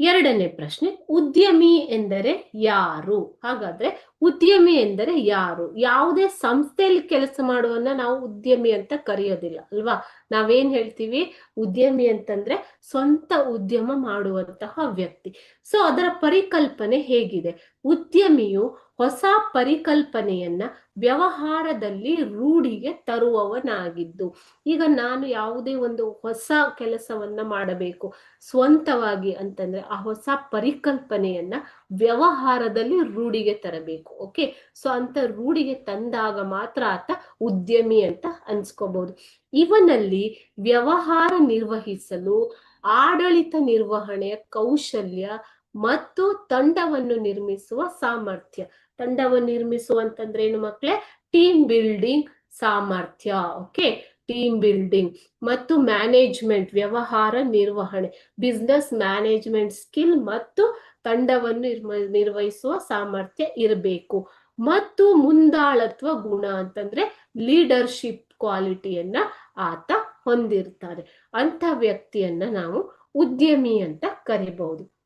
ಎರಡನೇ ಪ್ರಶ್ನೆ ಉದ್ಯಮಿ ಎಂದರೆ ಯಾರು? ಹಾಗಾದ್ರೆ ಉದ್ಯಮಿ ಎಂದರೆ ಯಾರು? ಯಾವುದೇ ಸಂಸ್ಥೆಯಲ್ಲಿ ಕೆಲಸ ಮಾಡುವನ್ನ ನಾವು ಉದ್ಯಮಿ ಅಂತ ಕರೆಯೋದಿಲ್ಲ, ಅಲ್ವಾ? ನಾವೇನ್ ಹೇಳ್ತೀವಿ? ಉದ್ಯಮಿ ಅಂತಂದ್ರೆ ಸ್ವಂತ ಉದ್ಯಮ ಮಾಡುವಂತಹ ವ್ಯಕ್ತಿ. ಸೊ ಅದರ ಪರಿಕಲ್ಪನೆ ಹೇಗಿದೆ? ಉದ್ಯಮಿಯು ಹೊಸ ಪರಿಕಲ್ಪನೆಯನ್ನ ವ್ಯವಹಾರದಲ್ಲಿ ರೂಢಿಗೆ ತರುವವನಾಗಿದ್ದು. ಈಗ ನಾನು ಯಾವುದೇ ಒಂದು ಹೊಸ ಕೆಲಸವನ್ನ ಮಾಡಬೇಕು, ಸ್ವಂತವಾಗಿ ಅಂತಂದ್ರೆ ಆ ಹೊಸ ಪರಿಕಲ್ಪನೆಯನ್ನ ವ್ಯವಹಾರದಲ್ಲಿ ರೂಢಿಗೆ ತರಬೇಕು. ಓಕೆ? ಸೊ ಅಂತ ರೂಢಿಗೆ ತಂದಾಗ ಮಾತ್ರ ಆತ ಉದ್ಯಮಿ ಅಂತ ಅನ್ಸ್ಕೋಬಹುದು ಇವನಲ್ಲಿ ವ್ಯವಹಾರ ನಿರ್ವಹಿಸಲು, ಆಡಳಿತ ನಿರ್ವಹಣೆಯ ಕೌಶಲ್ಯ ಮತ್ತು ತಂಡವನ್ನು ನಿರ್ಮಿಸುವ ಸಾಮರ್ಥ್ಯ. ತಂಡವನ್ನು ನಿರ್ಮಿಸುವಂತಂದ್ರೆ ಏನು ಮಕ್ಳೇ? ಟೀಮ್ ಬಿಲ್ಡಿಂಗ್ ಸಾಮರ್ಥ್ಯ, ಓಕೆ? ಟೀಮ್ ಬಿಲ್ಡಿಂಗ್ ಮತ್ತು ಮ್ಯಾನೇಜ್ಮೆಂಟ್ ವ್ಯವಹಾರ ನಿರ್ವಹಣೆ ಬಿಸ್ನೆಸ್ ಮ್ಯಾನೇಜ್ಮೆಂಟ್ ಸ್ಕಿಲ್ ಮತ್ತು ತಂಡವನ್ನು ನಿರ್ವಹಿಸುವ ಸಾಮರ್ಥ್ಯ ಇರಬೇಕು. ಮತ್ತು ಮುಂದಾಳತ್ವ ಗುಣ ಅಂತಂದ್ರೆ ಲೀಡರ್ಶಿಪ್ ಕ್ವಾಲಿಟಿಯನ್ನ ಆತ ಹೊಂದಿರ್ತಾರೆ. ಅಂತ ವ್ಯಕ್ತಿಯನ್ನ ನಾವು ಉದ್ಯಮಿ ಅಂತ ಕರಿಬಹುದು.